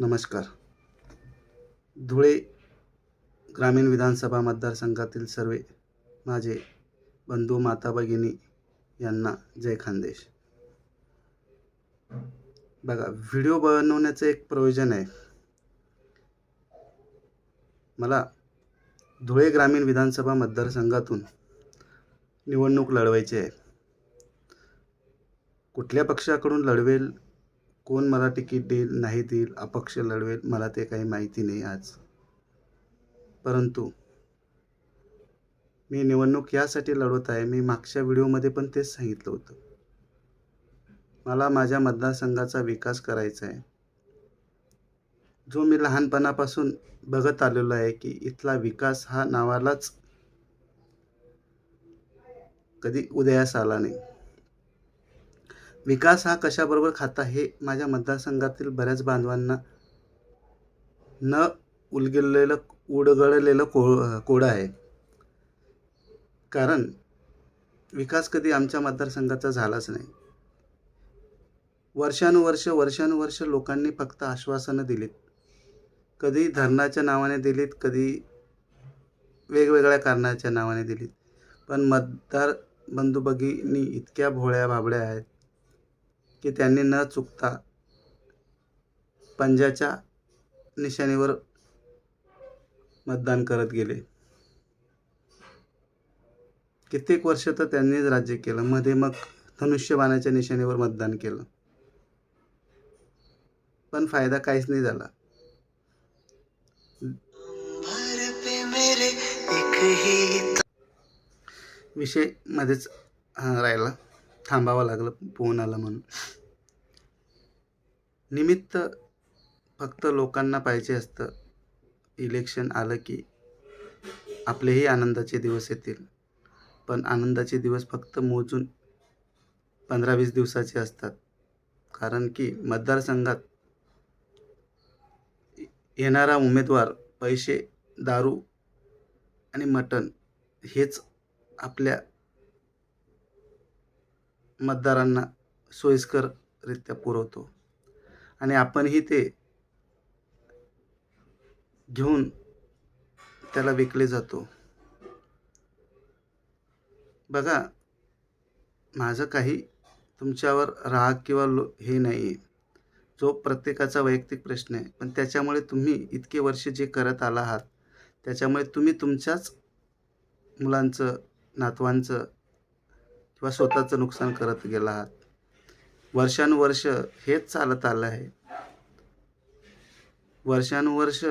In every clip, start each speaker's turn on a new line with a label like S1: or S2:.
S1: नमस्कार. धुळे ग्रामीण विधानसभा मतदारसंघातील सर्व माझे बंधू माता भगिनी यांना जय खानदेश. बघा व्हिडिओ बनवण्याचं एक प्रयोजन आहे. मला धुळे ग्रामीण विधानसभा मतदारसंघातून निवडणूक लढवायची आहे. कुठल्या पक्षाकडून लढवेल कोण मला तिकीट देईल नाही देईल अपक्ष लढवेल मला ते काही माहिती नाही आज. परंतु मी निवडणूक यासाठी लढवत आहे मी मागच्या व्हिडिओमध्ये पण तेच सांगितलं होतं. मला माझ्या मतदारसंघाचा विकास करायचा आहे. जो मी लहानपणापासून बघत आलेलो आहे की इथला विकास हा नावालाच कधी उदयास आला नाही. विकास हा कशाबरोबर खाता हे माझ्या मतदारसंघातील बऱ्याच बांधवांना न उलगडलेलं उडगळलेलं को कोडं आहे. कारण विकास कधी आमच्या मतदारसंघाचा झालाच नाही. वर्षानुवर्ष वर्षानुवर्ष लोकांनी फक्त आश्वासनं दिलीत. कधी धरणाच्या नावाने दिलीत कधी वेगवेगळ्या कारणाच्या नावाने दिलीत. पण मतदार बंधू भगिनी इतक्या भोळ्या भाबड्या आहेत. की त्यांनी न चुकता पंजाच्या निशाणीवर मतदान करत गेले. कित्येक वर्ष तर त्यांनीच राज्य केलं. मध्ये मग धनुष्यबाणाच्या निशाणीवर मतदान केलं. पण फायदा काहीच नाही झाला. विषय मध्येच राहिला. थांबावं लागलं पोहून आलं म्हणून. निमित्त फक्त लोकांना पाहिजे असतं इलेक्शन आलं की आपलेही आनंदाचे दिवस येतील. पण आनंदाचे दिवस फक्त मोजून पंधरा वीस दिवसाचे असतात. कारण की मतदारसंघात येणारा उमेदवार पैसे दारू आणि मटण हेच आपल्या मतदारांना सोयीस्कररित्या पुरवतो. आणि आपणही ते घेऊन त्याला विकले जातो. बघा माझं काही तुमच्यावर राग किंवा लो हे नाही आहे जो प्रत्येकाचा वैयक्तिक प्रश्न आहे पण त्याच्यामुळे तुम्ही इतके वर्ष जे करत आला आहात त्याच्यामुळे तुम्ही तुमच्याच मुलांचं नातवांचं किंवा स्वतःचं नुकसान करत गेला आहात वर्षानुवर्ष हेच चालत आलं आहे. वर्षानुवर्ष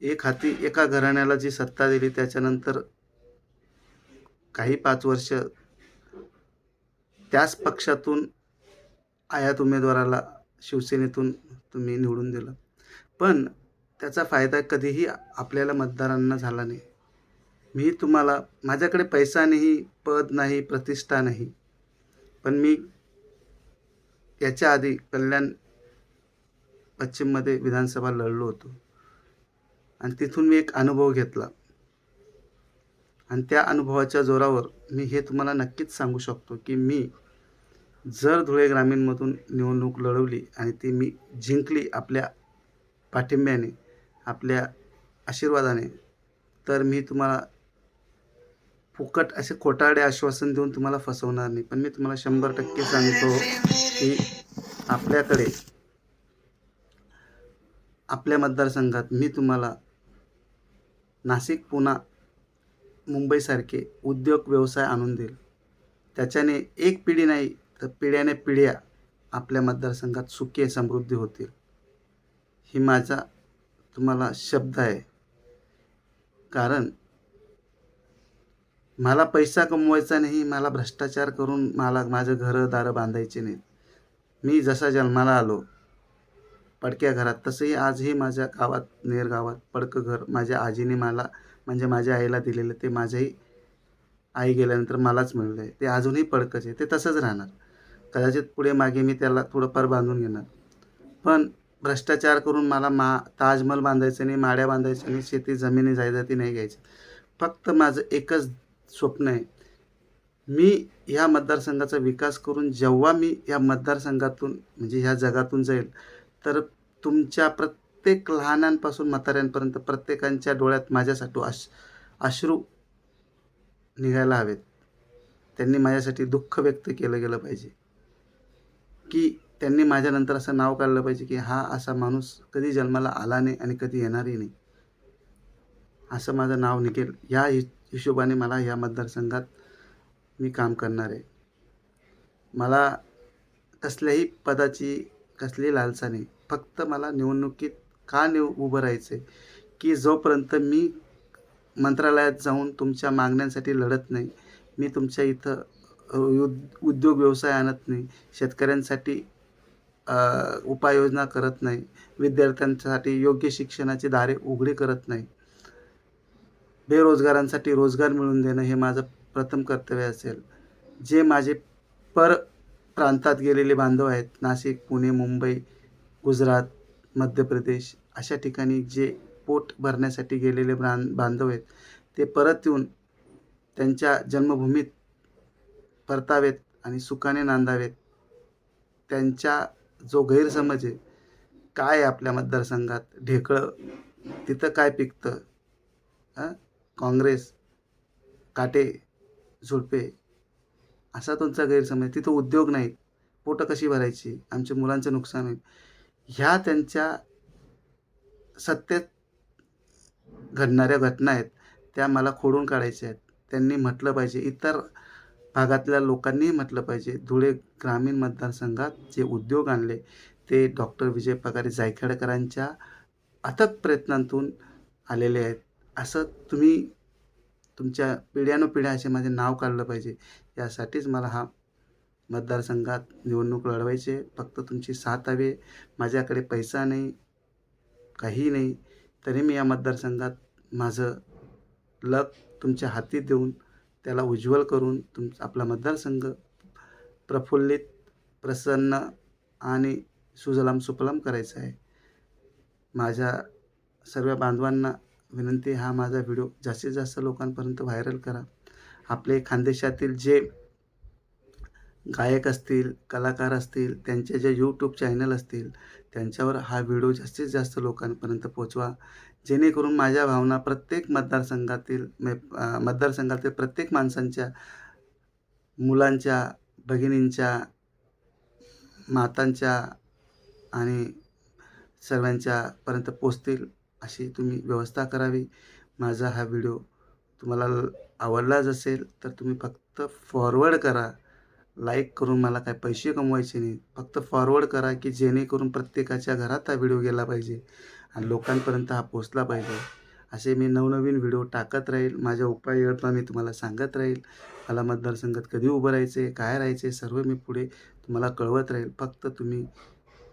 S1: एक हाती एका घराण्याला जी सत्ता दिली त्याच्यानंतर काही पाच वर्ष त्याच पक्षातून आयात उमेदवाराला शिवसेनेतून तुम्ही निवडून दिलं. पण त्याचा फायदा कधीही आपल्याला मतदारांना झाला नाही. मी तुम्हाला माझ्याकडे पैसा नाही पद नाही प्रतिष्ठा नाही. पण मी याच्या आधी कल्याण पश्चिममध्ये विधानसभा लढलो होतो. आणि तिथून मी एक अनुभव घेतला. आणि त्या अनुभवाच्या जोरावर मी हे तुम्हाला नक्कीच सांगू शकतो की मी जर धुळे ग्रामीणमधून निवडणूक लढवली आणि ती मी जिंकली आपल्या पाठिंब्याने आपल्या आशीर्वादाने तर मी तुम्हाला फुकट असे खोटाडे आश्वासन देऊन तुम्हाला फसवणार नाही. पण मी तुम्हाला शंभर टक्के सांगतो की आपल्याकडे आपल्या मतदारसंघात मी तुम्हाला नाशिक पुणा मुंबईसारखे उद्योग व्यवसाय आणून देईल. त्याच्याने एक पिढी नाही तर पिढ्याने पिढ्या आपल्या मतदारसंघात सुखी समृद्धी होतील. ही माझा तुम्हाला शब्द आहे. कारण मला पैसा कमवायचा नाही मला भ्रष्टाचार करून मला माझं घरं दारं बांधायचे नाहीत. मी जसा जन्माला आलो पडक्या घरात तसंही आजही माझ्या गावात नेर गावात पडकं घर माझ्या आजीने मला म्हणजे माझ्या आईला दिलेलं ते माझ्याही आई गेल्यानंतर मलाच मिळलं आहे ते अजूनही पडकंच आहे ते तसंच राहणार. कदाचित पुढे मागे मी त्याला थोडंफार बांधून घेणार. पण भ्रष्टाचार करून मला मा ताजमहल बांधायचं नाही माड्या बांधायचं नाही शेती जमिनी जायदाती नाही घ्यायची. फक्त माझं एकच स्वप्न आहे. मी ह्या मतदारसंघाचा विकास करून जेव्हा मी या मतदारसंघातून म्हणजे ह्या जगातून जाईल तर तुमच्या प्रत्येक लहानांपासून म्हाताऱ्यांपर्यंत प्रत्येकांच्या डोळ्यात माझ्यासाठी आश अश्रू निघायला हवेत. त्यांनी माझ्यासाठी दुःख व्यक्त केलं गेलं पाहिजे. की त्यांनी माझ्यानंतर असं नाव काढलं पाहिजे की हा असा माणूस कधी जन्माला आला नाही आणि कधी येणारही नाही. असं माझं नाव निघेल. या हि हिशोबाने मला ह्या मतदारसंघात मी काम करणार आहे. मला कसल्याही पदाची कसली लालसा नाही फक्त मला निवडणुकीत का निव उभं राहायचं आहे की जोपर्यंत मी मंत्रालयात जाऊन तुमच्या मागण्यांसाठी लढत नाही मी तुमच्या इथं उद- उद्योग व्यवसाय आणत नाही शेतकऱ्यांसाठी उपाययोजना करत नाही विद्यार्थ्यांसाठी योग्य शिक्षणाची दारे उघडी करत नाही बेरोजगारांसाठी रोजगार मिळवून देणं हे माझं प्रथम कर्तव्य असेल. जे माझे पर प्रांतात गेलेले बांधव आहेत नाशिक पुणे मुंबई गुजरात मध्य प्रदेश अशा ठिकाणी जे पोट भरण्यासाठी गेलेले बां बांधव आहेत ते परत येऊन त्यांच्या जन्मभूमीत परतावेत आणि सुखाने नांदावेत. त्यांच्या जो गैरसमज आहे काय आहे आपल्या मतदारसंघात? ढेकळं तिथं काय पिकतं? हां काँग्रेस काटे झुडपे असा तुमचा गैरसमज तिथं उद्योग नाहीत. पोटं कशी भरायची? आमच्या मुलांचं नुकसान होईल. ह्या त्यांच्या सत्तेत घडणाऱ्या घटना आहेत. त्या मला खोडून काढायच्या आहेत. त्यांनी म्हटलं पाहिजे. इतर भागातल्या लोकांनीही म्हटलं पाहिजे. धुळे ग्रामीण मतदारसंघात जे उद्योग आणले ते डॉक्टर विजय पगारे जायखेडकरांच्या अथक प्रयत्नांतून आलेले आहेत. असं तुम्ही तुमच्या पिढ्यानुपिढ्या असे माझे नाव काढलं पाहिजे. यासाठीच मला हा मतदारसंघात निवडणूक लढवायचे फक्त तुमची साथ हवे माझ्याकडे पैसा नाही काही नाही तरी मी या मतदारसंघात माझं लक तुमच्या हाती देऊन त्याला उज्ज्वल करून तुम आपला मतदारसंघ प्रफुल्लित प्रसन्न आणि सुजलाम सुफलाम करायचं आहे. माझ्या सर्व बांधवांना विनंती हा माझा व्हिडिओ जास्तीत जास्त लोकांपर्यंत व्हायरल करा. आपले खानदेशातील जे गायक असतील कलाकार असतील त्यांचे जे यूट्यूब चॅनल असतील त्यांच्यावर हा व्हिडिओ जास्तीत जास्त लोकांपर्यंत पोचवा जेणेकरून माझ्या भावना प्रत्येक मतदारसंघातील मे- मतदारसंघातील प्रत्येक माणसांच्या मुलांच्या भगिनींच्या मातांच्या आणि सर्वांच्यापर्यंत पोचतील अशी तुम्ही व्यवस्था करावी. माझा हा व्हिडिओ तुम्हाला आवडलाच असेल तर तुम्ही फक्त फॉरवर्ड करा. लाईक करून मला काय पैसे कमवायचे नाही फक्त फॉरवर्ड करा की जेणेकरून प्रत्येकाच्या घरात हा व्हिडिओ गेला पाहिजे आणि लोकांपर्यंत हा पोचला पाहिजे. असे मी नवनवीन व्हिडिओ टाकत राहील. माझ्या उपाययोजना मी तुम्हाला सांगत राहील. मला मतदारसंघात कधी उभं राहायचं काय राहायचं सर्व मी पुढे तुम्हाला कळवत राहील. फक्त तुम्ही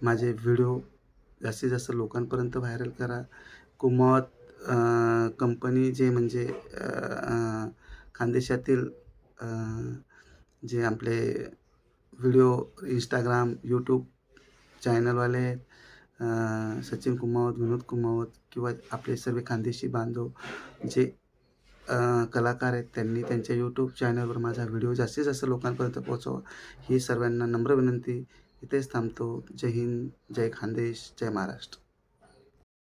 S1: माझे व्हिडिओ जास्तीत जास्त लोकांपर्यंत व्हायरल करा. कुमत कंपनी जे म्हणजे खानदेशातील जे आपले व्हिडिओ इंस्टाग्राम यूट्यूब चॅनलवाले सचिन कुमावत विनोद कुमावत किंवा आपले सर्व खानदेशी बांधव जे कलाकार आहेत त्यांनी त्यांच्या यूट्यूब चॅनलवर माझा व्हिडिओ जास्तीत जास्त लोकांपर्यंत पोहोचवा. ही सर्वांना नम्र विनंती. इथेच थांबतो. जय हिंद जय खानदेश जय महाराष्ट्र.